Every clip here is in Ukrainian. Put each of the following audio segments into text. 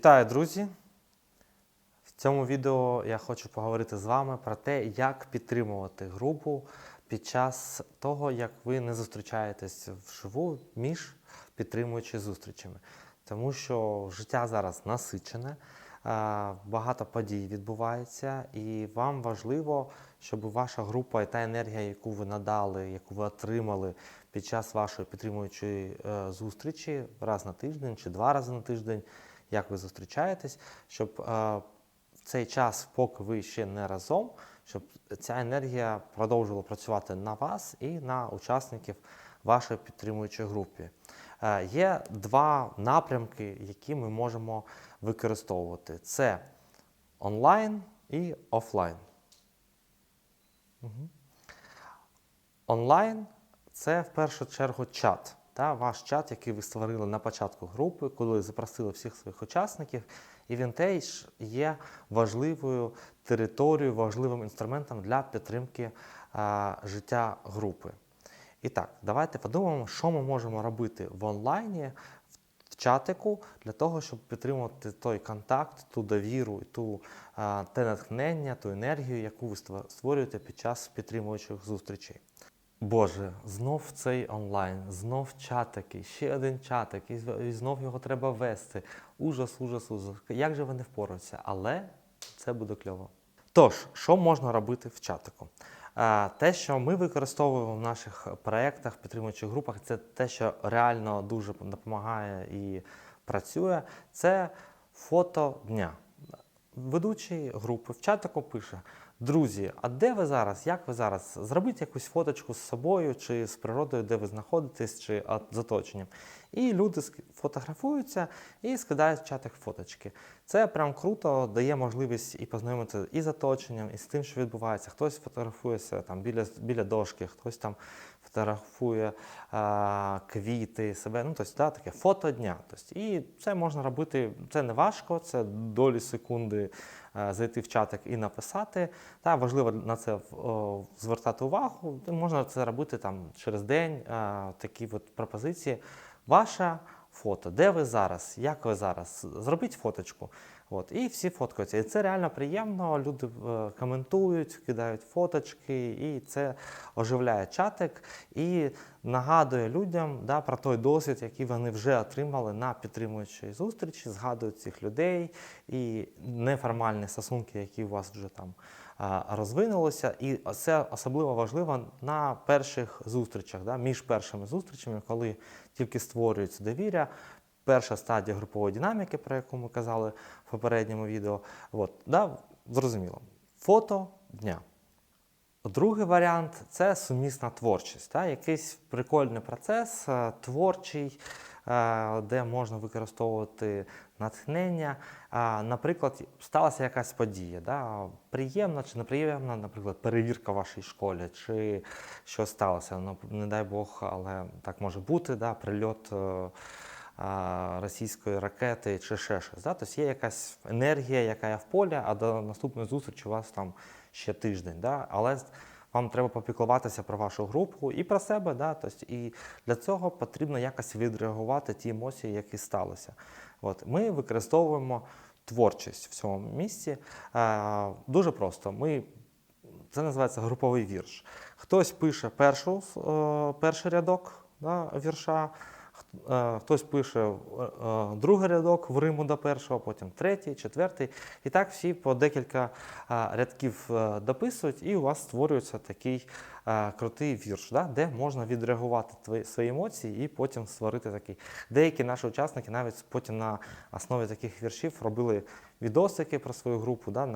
Вітаю, друзі! В цьому відео я хочу поговорити з вами про те, як підтримувати групу під час того, як ви не зустрічаєтесь вживу між підтримуючи зустрічами. Тому що життя зараз насичене, багато подій відбувається, і вам важливо, щоб ваша група і та енергія, яку ви надали, яку ви отримали під час вашої підтримуючої е, зустрічі раз на тиждень чи два рази на тиждень, як ви зустрічаєтесь, щоб е, в цей час, поки ви ще не разом, щоб ця енергія продовжувала працювати на вас і на учасників вашої підтримуючої групи. Е, Є два напрямки, які ми можемо використовувати: це онлайн і офлайн. Онлайн це в першу чергу чат. Та, ваш чат, який ви створили на початку групи, коли запросили всіх своїх учасників, і він теж є важливою територією, важливим інструментом для підтримки а, життя групи. І так, давайте подумаємо, що ми можемо робити в онлайні, в чатику, для того, щоб підтримувати той контакт, ту довіру, ту, те натхнення, ту енергію, яку ви ство- створюєте під час підтримуючих зустрічей. Боже, знов цей онлайн, знов чатики, ще один чатик, і знов його треба вести. Ужас, ужас, ужас. Як же вони впораються? Але це буде кльово. Тож, що можна робити в чатику? Те, що ми використовуємо в наших проєктах, підтримуючих групах, це те, що реально дуже допомагає і працює, це фото дня. Ведучий групи в чатику пише: Друзі, а де ви зараз? Як ви зараз? Зробіть якусь фоточку з собою чи з природою, де ви знаходитесь, чи з оточенням. І люди фотографуються і скидають в чатах фоточки. Це прям круто, дає можливість і познайомитися і з оточенням, і з тим, що відбувається. Хтось фотографується там біля, біля дошки, хтось там фотографує а, квіти, себе. Ну, тобто, да, таке фото дня. Тобто, і це можна робити, це не важко, це долі секунди е, зайти в чатик і написати. Та, важливо на це о, звертати увагу. Можна це робити там через день, е, такі от пропозиції. Ваше фото, де ви зараз, як ви зараз? Зробіть фоточку. От, і всі фоткаються. І це реально приємно. Люди е, коментують, кидають фоточки, і це оживляє чатик і нагадує людям да, про той досвід, який вони вже отримали на підтримуючій зустрічі, згадують цих людей і неформальні стосунки, які у вас вже там а, розвинулися. І це особливо важливо на перших зустрічах, да, між першими зустрічами, коли тільки створюється довіря. Перша стадія групової динаміки, про яку ми казали в попередньому відео. От, да, зрозуміло. Фото дня. Другий варіант це сумісна творчість, та, якийсь прикольний процес, е, творчий, е, де можна використовувати натхнення. Наприклад, сталася якась подія, да, приємна чи неприємна, наприклад, перевірка в вашій школі, чи що сталося. Ну, не дай Бог, але так може бути, да, прильот. Російської ракети чи ще щось. Да? Тобто є якась енергія, яка є в полі, а до наступної зустрічі у вас там ще тиждень. Да? Але вам треба попіклуватися про вашу групу і про себе. Да? Тобто, і для цього потрібно якось відреагувати ті емоції, які сталися. От. Ми використовуємо творчість в цьому місці. Е, дуже просто. Ми це називається груповий вірш. Хтось пише першу, е, перший рядок да, вірша, хтось пише е, е, другий рядок в Риму до першого, потім третій, четвертий. І так всі по декілька е, рядків е, дописують, і у вас створюється такий е, крутий вірш, де можна відреагувати свої емоції і потім створити такий. Деякі наші учасники навіть потім на основі таких віршів робили відосики про свою групу, да,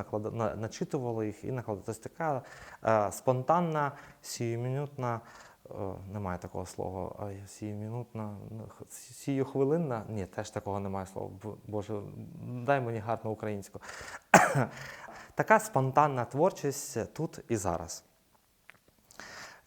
начитували їх і накладали. Тобто така е, спонтанна, сіюмінутна, е, немає такого слова, а сіюмінутна, ну, х- сіюхвилинна, ні, теж такого немає слова. Боже, дай мені гарну українську. така спонтанна творчість тут і зараз.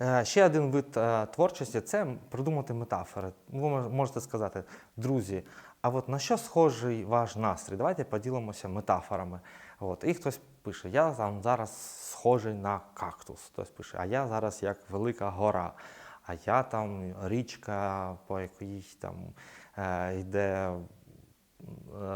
Е, Ще один вид е, творчості це придумати метафори. Ви можете сказати, друзі, а от на що схожий ваш настрій? Давайте поділимося метафорами. От. І хтось пише, я там зараз схожий на кактус. Хтось пише, а я зараз як велика гора, а я там річка, по якій там е, йде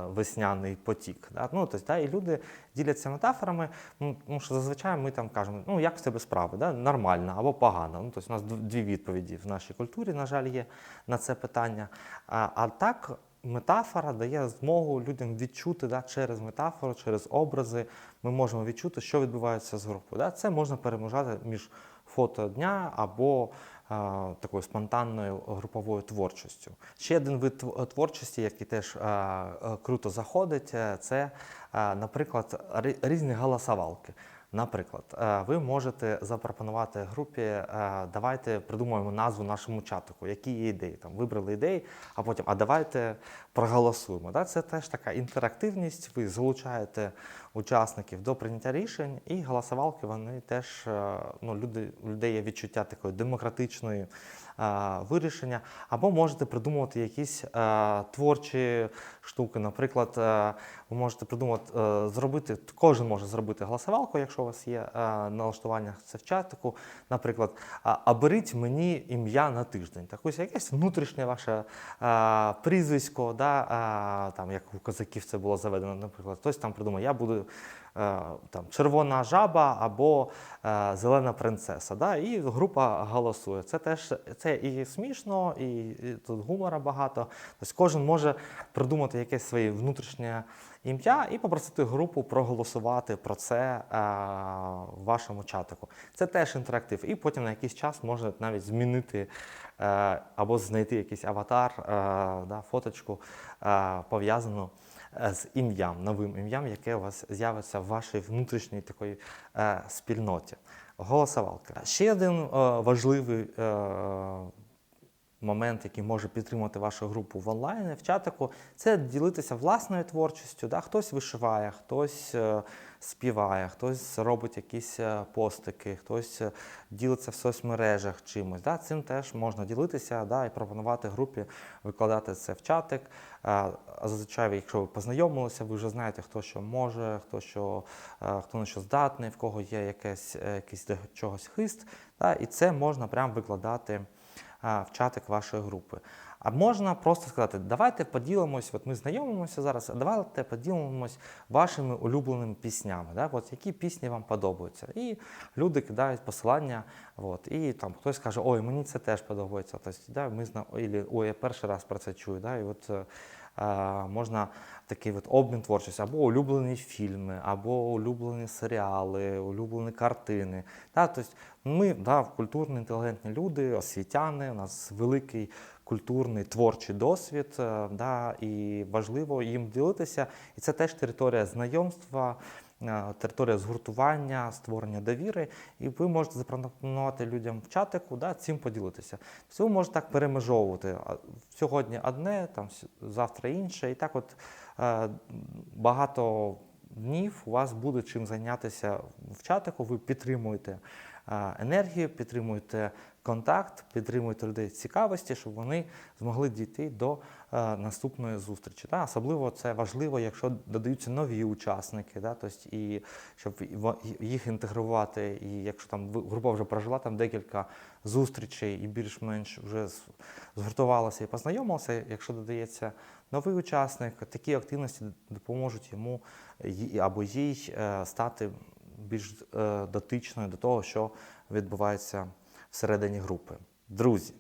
весняний потік. Да? Ну, тобто, да, і люди діляться метафорами, ну, тому що зазвичай ми там кажемо, ну як в тебе справи, да? нормально або погано. Ну, тобто, у нас дві відповіді в нашій культурі, на жаль, є на це питання. А, а так. Метафора дає змогу людям відчути да, через метафору, через образи. Ми можемо відчути, що відбувається з групою. Да? Це можна перемножати між фото дня або а, такою спонтанною груповою творчістю. Ще один вид творчості, який теж а, а, круто заходить, е, це, а, наприклад, різні голосовалки. Наприклад, е, ви можете запропонувати групі, е, давайте придумаємо назву нашому чатику, які є ідеї. Там вибрали ідеї, а потім, а давайте проголосуємо. Це теж така інтерактивність. Ви залучаєте учасників до прийняття рішень, і голосовалки вони теж е, ну, люди, у людей є відчуття такої демократичної вирішення. Або можете придумувати якісь творчі штуки. Наприклад, ви можете придумати, е, зробити, кожен може зробити голосовалку, якщо у вас є е, налаштування це в чатику. Наприклад, а, мені ім'я на тиждень. Так ось якесь внутрішнє ваше е, прізвисько, да, там, як у козаків це було заведено, наприклад, хтось там придумає, я буду. Там червона жаба або е, зелена принцеса. Да? І група голосує. Це теж це і смішно, і, і тут гумора багато. Тобто кожен може придумати якесь своє внутрішнє ім'я і попросити групу проголосувати про це е, в вашому чатику. Це теж інтерактив. І потім на якийсь час можна навіть змінити е, або знайти якийсь аватар, е, да, фоточку пов'язану з ім'ям, новим ім'ям, яке у вас з'явиться в вашій внутрішній такої е, спільноті. Голосовалка. Ще один е, важливий е, момент, який може підтримати вашу групу в онлайні, в чатику, це ділитися власною творчістю. Да? Хтось вишиває, хтось е, співає, хтось робить якісь е, постики, хтось е, ділиться в соцмережах чимось. Да? Цим теж можна ділитися да? і пропонувати групі викладати це в чатик. Зазвичай, якщо ви познайомилися, ви вже знаєте, хто що може, хто що, хто на що здатний, в кого є якесь, якийсь чогось хист. Да? І це можна прямо викладати в чатик вашої групи. А можна просто сказати, давайте поділимось, от ми знайомимося зараз, а давайте поділимось вашими улюбленими піснями. Да? От які пісні вам подобаються. І люди кидають посилання, от, і там хтось каже, ой, мені це теж подобається. Тобто, да, ми зна... Ой, я перший раз про це чую. Да? І от, е, можна такий от обмін творчості, або улюблені фільми, або улюблені серіали, улюблені картини. Да? Тобто ми да, культурні, інтелігентні люди, освітяни, у нас великий культурний творчий досвід, е, да, і важливо їм ділитися. І це теж територія знайомства, е, територія згуртування, створення довіри. І ви можете запропонувати людям в чатику да, цим поділитися. Тобто ви можете так перемежовувати. Сьогодні одне, там, завтра інше. І так от е, багато днів у вас буде чим зайнятися в чатику, ви підтримуєте е, енергію, підтримуєте контакт, підтримуєте людей цікавості, щоб вони змогли дійти до е, наступної зустрічі. Та? Особливо це важливо, якщо додаються нові учасники, да? тобто, і щоб їх інтегрувати. І якщо там група вже прожила там декілька зустрічей і більш-менш вже згуртувалася і познайомилася, якщо додається новий учасник, такі активності допоможуть йому або їй е, стати більш е, дотичною до того, що відбувається всередині групи. Друзі,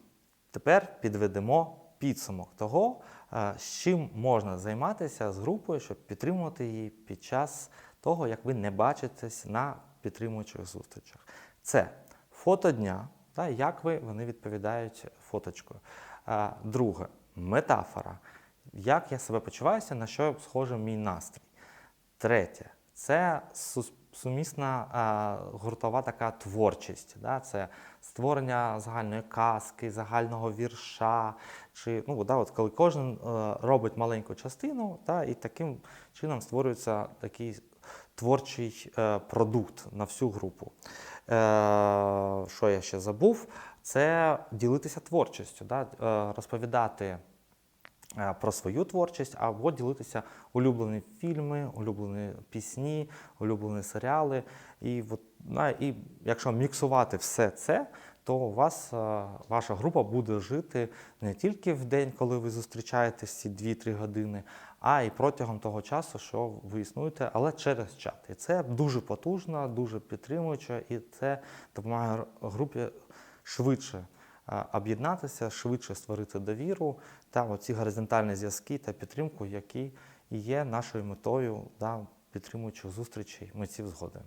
тепер підведемо підсумок того, е, з чим можна займатися з групою, щоб підтримувати її під час того, як ви не бачитесь на підтримуючих зустрічах. Це фото дня, та, як ви вони відповідають фоточкою. Е, Друге метафора. Як я себе почуваюся, на що схожий мій настрій. Третє це сус- сумісна а, гуртова така творчість. Да? Це створення загальної казки, загального вірша. Чи, ну, да, от коли кожен е, робить маленьку частину, та, і таким чином створюється такий творчий е, продукт на всю групу. Е, що я ще забув? Це ділитися творчістю, да? е, розповідати е, про свою творчість або ділитися улюблені фільми, улюблені пісні, улюблені серіали. І, от, і якщо міксувати все це, то у вас е, ваша група буде жити не тільки в день, коли ви зустрічаєтесь ці 2-3 години, а й протягом того часу, що ви існуєте, але через чат. І це дуже потужно, дуже підтримуюче, і це допомагає групі швидше е, об'єднатися, швидше створити довіру та оці горизонтальні зв'язки та підтримку, які і є нашою метою да, підтримуючих зустрічей митців згоди.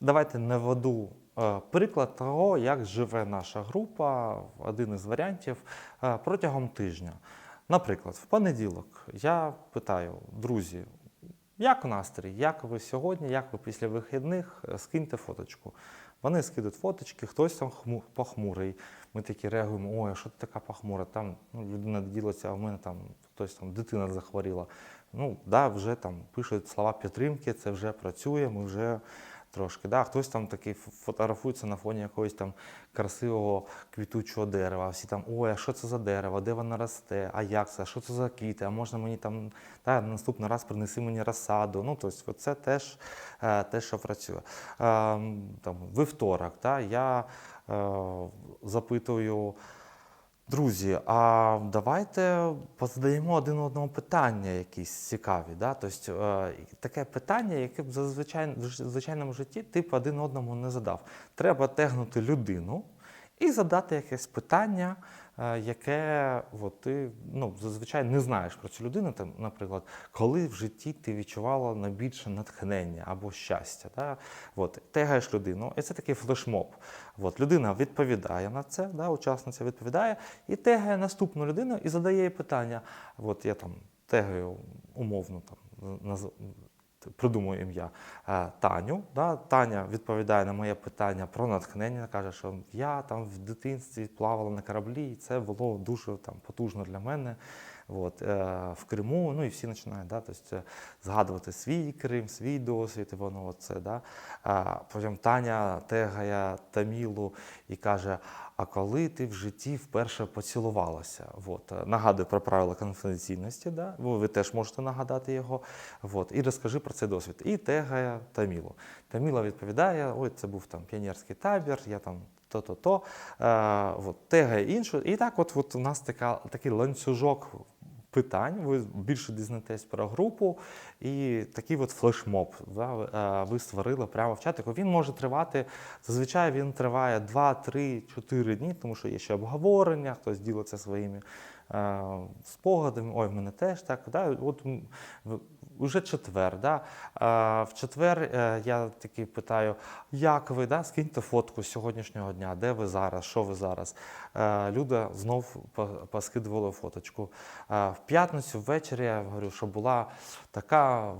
Давайте наведу е, приклад того, як живе наша група, один із варіантів е, протягом тижня. Наприклад, в понеділок я питаю, друзі, як настрій, як ви сьогодні, як ви після вихідних, скиньте фоточку. Вони скидуть фоточки, хтось там хму- похмурий. Ми такі реагуємо, ой, а що ти така похмура? Там ну, людина ділиться, а в мене там хтось там дитина захворіла. Ну, да, вже там пишуть слова підтримки, це вже працює, ми вже трошки. Да, хтось там такий фотографується на фоні якогось там красивого квітучого дерева. Всі там, ой, а що це за дерево, де воно росте, а як це, а що це за квіти, а можна мені там да, наступний раз принеси мені розсаду. Ну, тобто, це теж е, те, що працює. Е, там, вівторок, да, я запитую. Друзі, а давайте позадаємо один одному питання якісь цікаві. Да? Тобто, е, таке питання, яке б зазвичай в звичайному житті ти б один одному не задав. Треба тегнути людину і задати якесь питання, е, яке от, ти ну, зазвичай не знаєш про цю людину. Там, наприклад, коли в житті ти відчувала найбільше натхнення або щастя. Да? От, тегаєш людину, і це такий флешмоб. От, людина відповідає на це, да, учасниця відповідає, і тегає наступну людину і задає їй питання. От я там тегаю умовно там. Придумую ім'я е, Таню. Да? Таня відповідає на моє питання про натхнення, каже, що я там в дитинстві плавала на кораблі, і це було дуже там, потужно для мене. От, е, в Криму, ну і всі починають да, тобто, згадувати свій Крим, свій досвід, і воно оце, да. Потім Таня тегає Тамілу і каже: А коли ти в житті вперше поцілувалася? От, е, нагадую про правила конфіденційності, да? ви, теж можете нагадати його. От, і розкажи про цей досвід. І тегає Тамілу. Таміла відповідає: ой, це був там піонерський табір, я там то-то-то, е, тегає іншу. І так, от, от у нас така, такий ланцюжок питань, ви більше дізнаєтесь про групу, і такий от флешмоб да, ви- е, створили прямо в чатику. Він може тривати, зазвичай він триває 2, 3, 4 дні, тому що є ще обговорення, хтось ділиться своїми е, спогадами. Ой, в мене теж так. Да? От уже четвер. Да? В четвер е, я таки питаю, як ви, да? скиньте фотку з сьогоднішнього дня, де ви зараз, що ви зараз. Е, Люда знов по- поскидувала фоточку. Е, В п'ятницю ввечері я говорю, що була така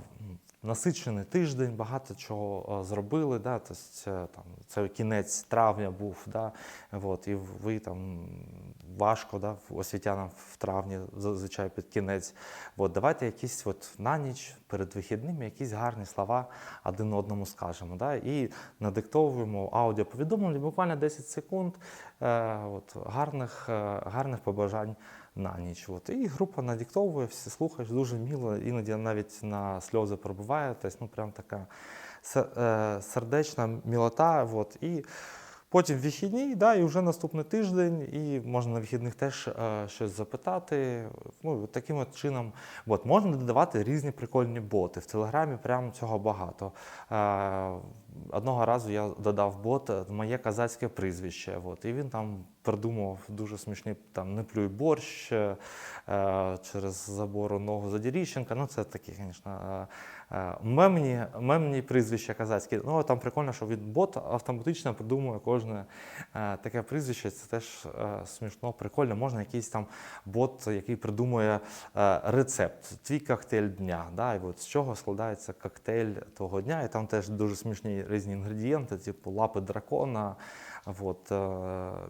насичений тиждень, багато чого е, зробили. Да? Тобто, там, це кінець травня був, да? От, і ви там важко да? освітянам в травні, зазвичай під кінець. От, давайте якісь от на ніч перед вихідними якісь гарні слова один одному скажемо. Да? І надиктовуємо аудіоповідомлення буквально 10 секунд е, от, гарних, е, гарних побажань на ніч. От. І група надіктовує, всі слухаєш, дуже міло, іноді навіть на сльози пробуває. Тобто, ну, прям така е, сердечна мілота. От. І потім вихідні, да, і вже наступний тиждень, і можна на вихідних теж е, щось запитати. Ну, таким от чином. От, можна додавати різні прикольні боти. В Телеграмі прямо цього багато. Е, одного разу я додав бот е, моє казацьке прізвище. От, і він там придумав дуже смішний там не плюй борщ е, через забору ногу Задіріщенка. Ну, це такі, звісно, е, мемні, мемні прізвища казацькі. Ну, там прикольно, що він бот автоматично придумує кожне е, таке прізвище. Це теж е, смішно, прикольно. Можна якийсь там бот, який придумує е, рецепт, твій коктейль дня. Да? І от з чого складається коктейль того дня. І там теж дуже смішні різні інгредієнти, типу лапи дракона. От, е,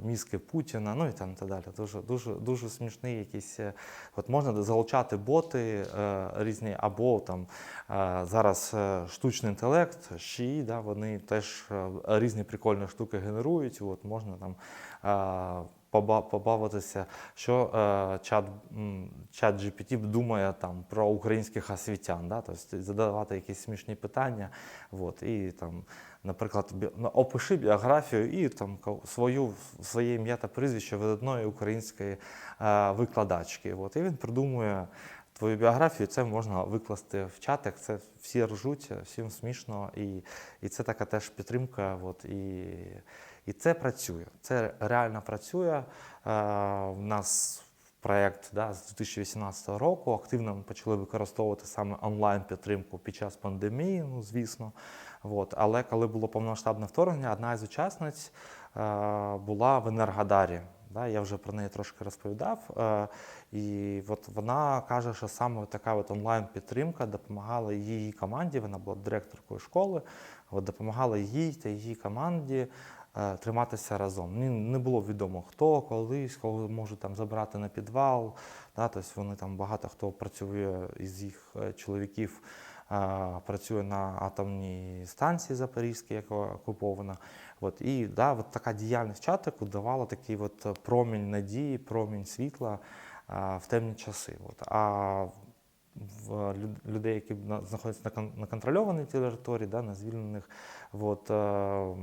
мізки Путіна, ну і там так далі. Дуже, дуже, дуже смішний якийсь. е, От можна залучати боти е, різні, або там е, зараз штучний інтелект, ЩІ, да, вони теж різні прикольні штуки генерують. От можна там побавитися, що е, чат, чат GPT думає там про українських освітян, да? тобто задавати якісь смішні питання. От, і там, наприклад, ну, опиши біографію і там свою своє ім'я та прізвище видатної української е, викладачки. От, і він придумує твою біографію, це можна викласти в чатик. Це всі ржуть, всім смішно, і, і це така теж підтримка. От, і, і це працює. Це реально працює. Е, у нас проєкт да, з 2018 року активно ми почали використовувати саме онлайн-підтримку під час пандемії, ну звісно. От. Але коли було повномасштабне вторгнення, одна із учасниць е, була в Енергодарі. Да, я вже про неї трошки розповідав. Е, і от вона каже, що саме така от онлайн-підтримка допомагала її команді. Вона була директоркою школи, от допомагала їй та її команді е, триматися разом. Не було відомо хто, колись, кого можуть там забрати на підвал. Да, тобто вони там багато хто працює із їх е, чоловіків. е, Працює на атомній станції Запорізькій, яка окупована. От, і да, от така діяльність чатику давала такий от е, промінь надії, промінь світла в темні часи. От. А в людей, які на- знаходяться на, кон- на контрольованій території, да, на звільнених, от, е,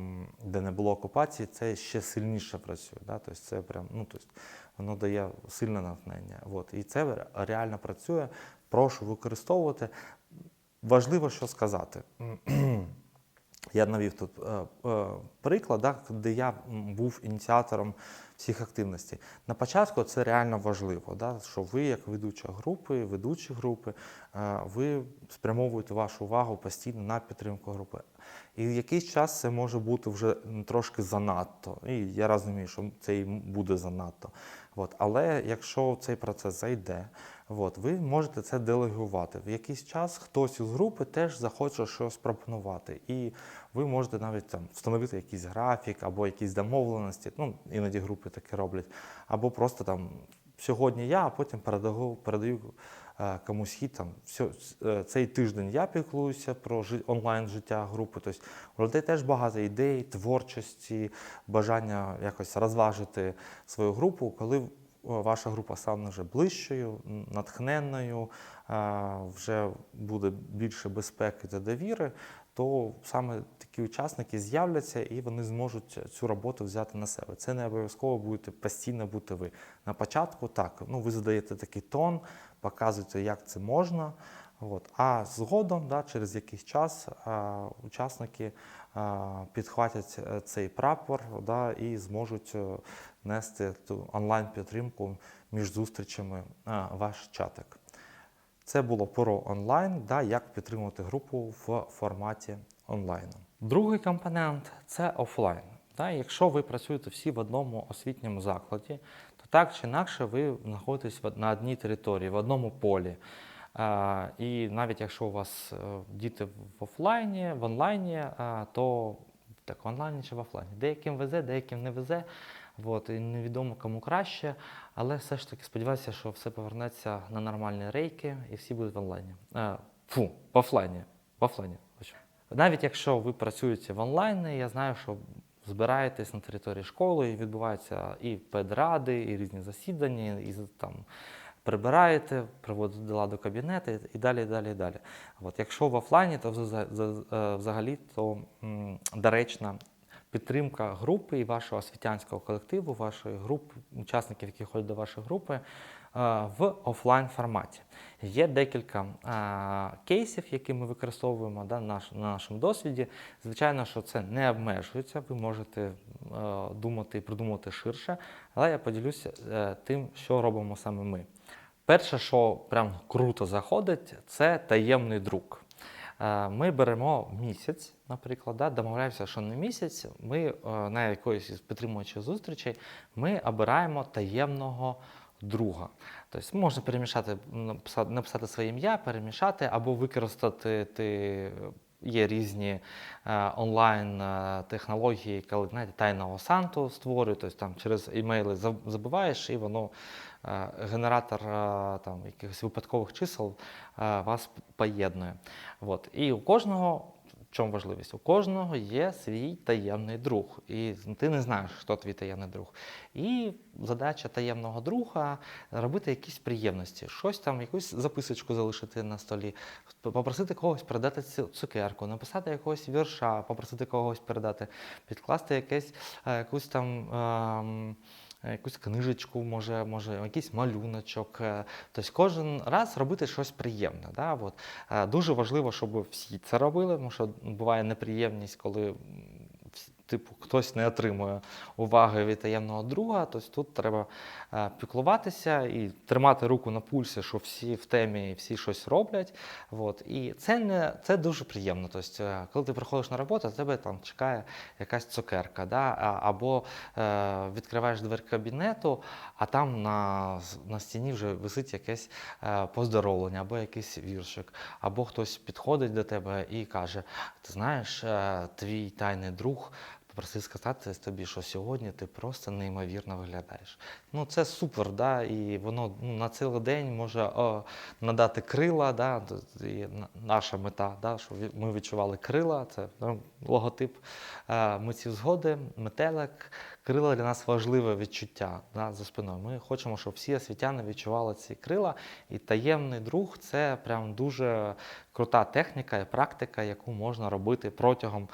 де не було окупації, це ще сильніше працює. Да? Тобто це прям, ну, тобто воно дає сильне натхнення. От. І це ре- реально працює. Прошу використовувати. Важливо, що сказати. Я навів тут е, е, приклад, да, де я був ініціатором всіх активностей. На початку це реально важливо, да, що ви, як ведуча групи, ведучі групи, е, ви спрямовуєте вашу увагу постійно на підтримку групи. І якийсь час це може бути вже трошки занадто. І я розумію, що це і буде занадто. От. Але якщо цей процес зайде, от, ви можете це делегувати. В якийсь час хтось із групи теж захоче щось пропонувати. І ви можете навіть там встановити якийсь графік або якісь домовленості. Ну, іноді групи таке роблять. Або просто там сьогодні я, а потім передаю, передаю комусь хід. Там, е, цей тиждень я піклуюся про онлайн життя групи. Тобто у людей теж багато ідей, творчості, бажання якось розважити свою групу, коли ваша група стане вже ближчою, натхненною, вже буде більше безпеки та довіри, то саме такі учасники з'являться і вони зможуть цю роботу взяти на себе. Це не обов'язково будете постійно бути ви. На початку так, ну ви задаєте такий тон, показуєте, як це можна. От. А згодом, да, через якийсь час, а, учасники а, підхватять е, цей прапор да, і зможуть е, нести ту онлайн-підтримку між зустрічами ваш чатик. Це було про онлайн, да, як підтримувати групу в форматі онлайну. Другий компонент це офлайн. Да, якщо ви працюєте всі в одному освітньому закладі, то так чи інакше ви знаходитесь на одній території, в одному полі. А, і навіть якщо у вас е, діти в офлайні, в онлайні, а, то так в онлайні чи в офлайні. Деяким везе, деяким не везе. От, і невідомо кому краще, але все ж таки сподіваюся, що все повернеться на нормальні рейки і всі будуть в онлайні. Е, фу, в офлайні. В офлайні. Навіть якщо ви працюєте в онлайні, я знаю, що збираєтесь на території школи, і відбуваються і педради, і різні засідання, і там прибираєте, приводите дела до ладу кабінети і далі, і далі, і далі. От, якщо в офлайні, то е, взагалі то доречна підтримка групи і вашого освітянського колективу, вашої групи, учасників, які ходять до вашої групи, е, в офлайн форматі. Є декілька е, кейсів, які ми використовуємо да, на нашому досвіді. Звичайно, що це не обмежується, ви можете е, думати і придумати ширше, але я поділюся тим, що робимо саме ми. Перше, що прям круто заходить, це таємний друк. Е, Ми беремо місяць, наприклад, да, домовляємося, що на місяць ми е, на якоїсь із підтримуючих зустрічей ми обираємо таємного друга. Тобто можна перемішати, написати, своє ім'я, перемішати або використати ти. Є різні е, онлайн е, технології, коли знаєте, тайного санту створюють, тобто там через імейли заб- забиваєш, і воно генератор е, там якихось випадкових чисел е, вас поєднує. От. І у кожного, в чому важливість? У кожного є свій таємний друг. І ти не знаєш, хто твій таємний друг. І задача таємного друга робити якісь приємності, щось там, якусь записочку залишити на столі, попросити когось передати цукерку, написати якогось вірша, попросити когось передати, підкласти якесь, е, якусь там. е, якусь книжечку, може, може, якийсь малюночок. е, Тобто кожен раз робити щось приємне. Да? От. Е, Дуже важливо, щоб всі це робили, тому що буває неприємність, коли типу, хтось не отримує уваги від таємного друга. Тобто тут треба е, піклуватися і тримати руку на пульсі, що всі в темі всі щось роблять. От. І це, не, це дуже приємно. Тобто, коли ти приходиш на роботу, тебе там чекає якась цукерка, да? або е, відкриваєш двері кабінету, а там на, на стіні вже висить якесь е, поздоровлення, або якийсь віршик, або хтось підходить до тебе і каже: Ти знаєш, е, твій тайний друг. Попросив сказати тобі, що сьогодні ти просто неймовірно виглядаєш. Ну це супер, да? і воно ну, на цілий день може о, надати крила. Да? І наша мета, да? що ми відчували крила, це ну, логотип е, митців згоди, метелик. Крила для нас важливе відчуття да, за спиною. Ми хочемо, щоб всі освітяни відчували ці крила. І таємний друг це прям дуже крута техніка і практика, яку можна робити протягом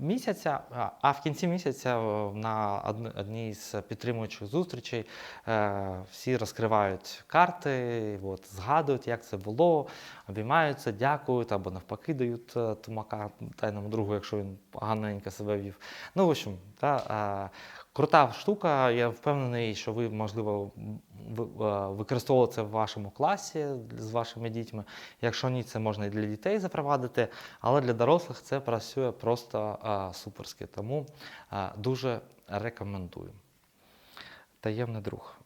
місяця. А- в кінці місяця е, на одній з підтримуючих зустрічей е, всі розкривають карти, от, згадують, як це було, обіймаються, дякують або навпаки дають е, тумака тайному другу, якщо він поганенько себе вів. Ну, в общем, та, е, крута штука. Я впевнений, що ви, можливо, е, використовували це в вашому класі з вашими дітьми. Якщо ні, це можна і для дітей запровадити, але для дорослих це працює просто е, суперськи. Тому е, дуже рекомендую. Таємний друг.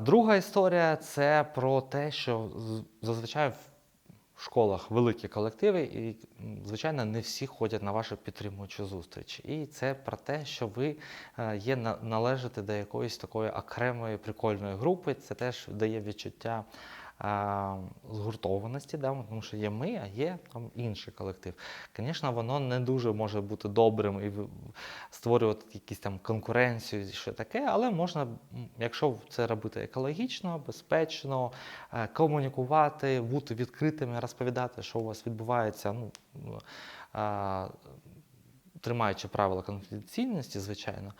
Друга історія це про те, що зазвичай школах великі колективи, і, звичайно, не всі ходять на ваші підтримуючі зустрічі. І це про те, що ви е, є на- належите до якоїсь такої окремої прикольної групи. Це теж дає відчуття. Згуртованості, да? тому що є ми, а є там інший колектив. Звісно, воно не дуже може бути добрим і створювати якісь там конкуренцію, що таке, але можна, якщо це робити екологічно, безпечно, е, комунікувати, бути відкритими, розповідати, що у вас відбувається, ну, е, тримаючи правила конфіденційності, звичайно.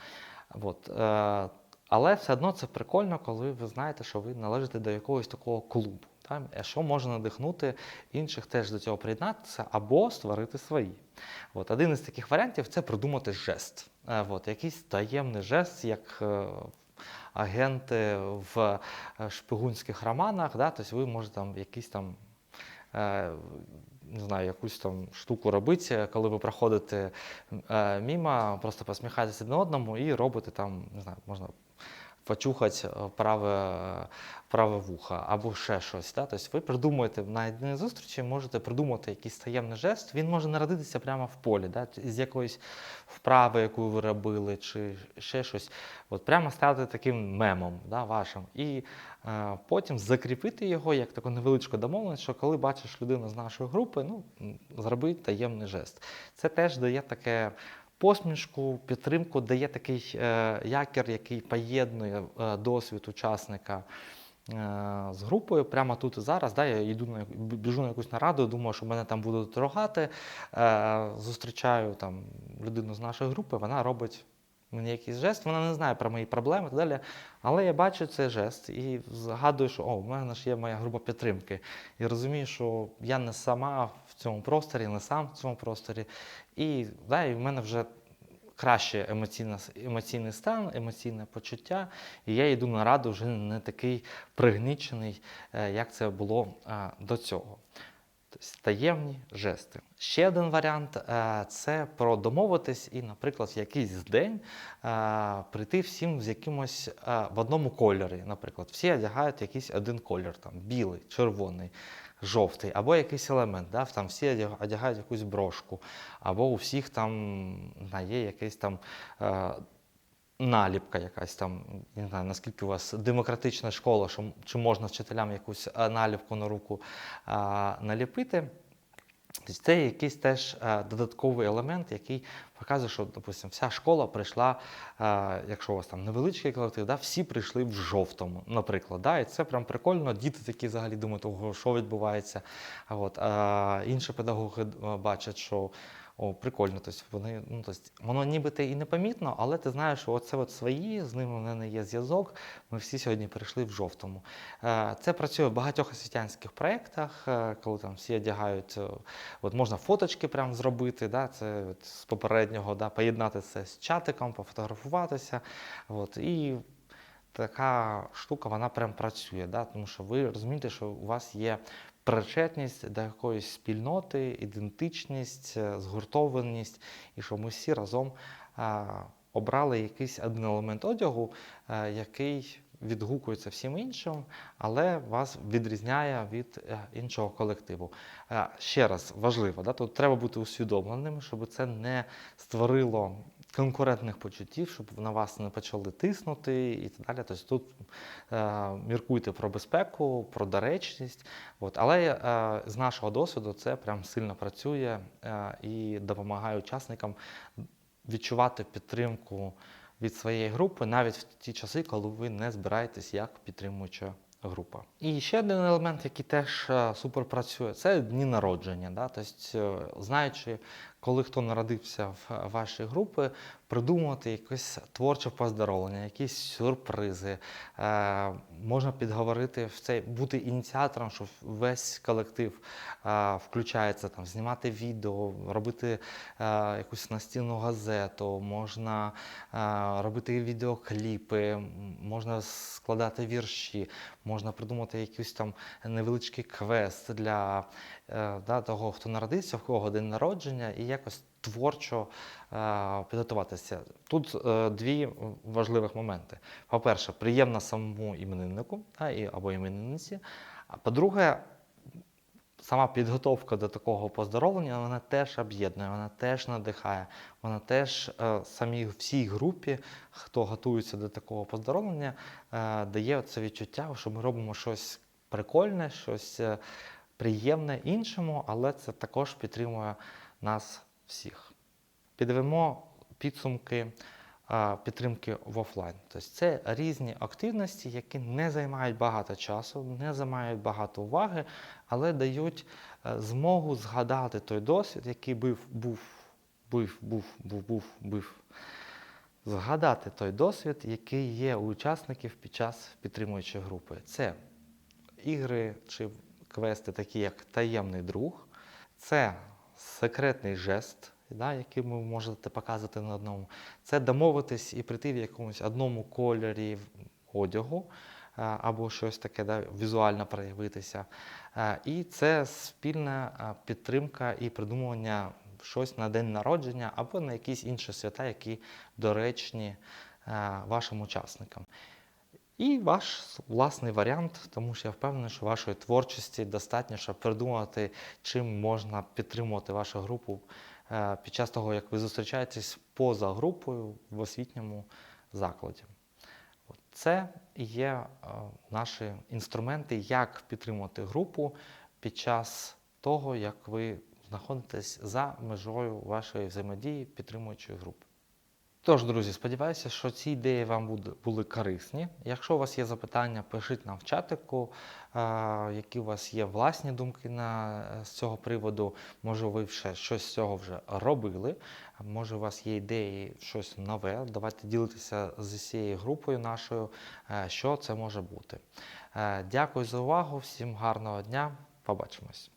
От, е, але все одно це прикольно, коли ви знаєте, що ви належите до якогось такого клубу. Та? Що може надихнути інших теж до цього приєднатися або створити свої. От, один із таких варіантів це придумати жест. Е, От, якийсь таємний жест, як е, агенти в е, шпигунських романах. Да? Тобто ви можете там якісь там. Не знаю, якусь там штуку робити, коли ви проходите мімо, просто посміхаєтеся один одному і робите там, не знаю, можна почухати е, праве, праве вухо або ще щось. Да? Тобто ви придумуєте на одній зустрічі, можете придумати якийсь таємний жест. Він може народитися прямо в полі, да? з якоїсь вправи, яку ви робили, чи ще щось. От прямо стати таким мемом да, вашим. І е, потім закріпити його як таку невеличку домовленість, що коли бачиш людину з нашої групи, ну, зроби таємний жест. Це теж дає таке посмішку, підтримку, дає такий е, якір, який поєднує е, досвід учасника. е, З групою прямо тут і зараз, да, я йду на біжу на якусь нараду, думаю, що мене там будуть рогати. Зустрічаю там людину з нашої групи, вона робить мені якийсь жест, вона не знає про мої проблеми і так далі. Але я бачу цей жест і згадую, що о, в мене ж є моя група підтримки. І розумію, що я не сама в цьому просторі, не сам в цьому просторі. І, да, і в мене вже краще емоційний стан, емоційне почуття. І я йду на раду вже не такий пригнічений, е, як це було е, до цього. Тобто таємні жести. Ще один варіант е, це про домовитись і, наприклад, в якийсь день е, прийти всім з якимось е, в одному кольорі. Наприклад, всі одягають якийсь один колір, там білий, червоний, жовтий, або якийсь елемент. Да? Там всі одягають якусь брошку, або у всіх там є якийсь там. Е, Наліпка якась там, не знаю, наскільки у вас демократична школа, що чи можна вчителям якусь е, наліпку на руку а, наліпити. Тобто Це якийсь теж е, додатковий елемент, який показує, що, допустим, вся школа прийшла, е, якщо у вас там невеличкий колектив, да, всі прийшли в жовтому, наприклад. Да, і це прям прикольно. Діти такі взагалі думають, що відбувається. От, а інші педагоги е, бачать, що о, прикольно, тобто вони, ну, тобто, воно нібито і непомітно, але ти знаєш, що оце от свої, з ними в мене є зв'язок. Ми всі сьогодні прийшли в жовтому. Е, Це працює в багатьох освітянських проєктах, е, коли там всі одягають, е, от можна фоточки прям зробити, да, це от з попереднього, да, поєднати це з чатиком, пофотографуватися. От, і така штука, вона прям працює, да, тому що ви розумієте, що у вас є причетність до якоїсь спільноти, ідентичність, е, згуртованість, і що ми всі разом а, обрали якийсь один елемент одягу, е, який відгукується всім іншим, але вас відрізняє від е, іншого колективу. Ще раз важливо, да, тут треба бути усвідомленим, щоб це не створило конкурентних почуттів, щоб на вас не почали тиснути і так далі. Тобто тут е, міркуйте про безпеку, про доречність. От. Але е, з нашого досвіду це прям сильно працює е, і допомагає учасникам відчувати підтримку від своєї групи навіть в ті часи, коли ви не збираєтесь як підтримуюча група. І ще один елемент, який теж е, супер працює, це дні народження. Да? Тобто, е, знаючи, коли хто народився в вашій групі, придумувати якесь творче поздоровлення, якісь сюрпризи. Е, можна підговорити в цей, бути ініціатором, що весь колектив е, включається там, знімати відео, робити е, якусь настінну газету, можна е, робити відеокліпи, можна складати вірші, можна придумати якийсь там невеличкий квест для е, да, того, хто народився, в кого день народження, і якось творчо е, підготуватися. Тут е, дві важливих моменти. По-перше, приємно самому імениннику або іменинниці. А по-друге, сама підготовка до такого поздоровлення, вона теж об'єднує, вона теж надихає, вона теж е, самій всій групі, хто готується до такого поздоровлення, е, дає це відчуття, що ми робимо щось прикольне, щось е, приємне іншому, але це також підтримує нас всіх. Підвемо підсумки підтримки в офлайн. Тобто це різні активності, які не займають багато часу, не займають багато уваги, але дають е, змогу згадати той досвід, який був, був, був, був, був, був, був. Згадати той досвід, який є у учасників під час підтримуючої групи. Це ігри чи квести, такі як таємний друг, це секретний жест, да, який ви можете показувати на одному. Це домовитись і прийти в якомусь одному кольорі одягу е, або щось таке да, візуально проявитися. Е, І це спільна е, підтримка і придумування щось на день народження або на якісь інші свята, які доречні вашим учасникам. І ваш власний варіант, тому що я впевнений, що вашої творчості достатньо, щоб придумати, чим можна підтримувати вашу групу е, під час того, як ви зустрічаєтесь поза групою в освітньому закладі. Це є е, наші інструменти, як підтримувати групу під час того, як ви знаходитесь за межою вашої взаємодії підтримуючої групи. Тож, друзі, сподіваюся, що ці ідеї вам були корисні. Якщо у вас є запитання, пишіть нам в чатику, які у вас є власні думки на, е, з цього приводу. Може, ви ще щось з цього вже робили, може, у вас є ідеї щось нове. Давайте ділитися з цією групою нашою, е, що це може бути. Е, Дякую за увагу, всім гарного дня, побачимось.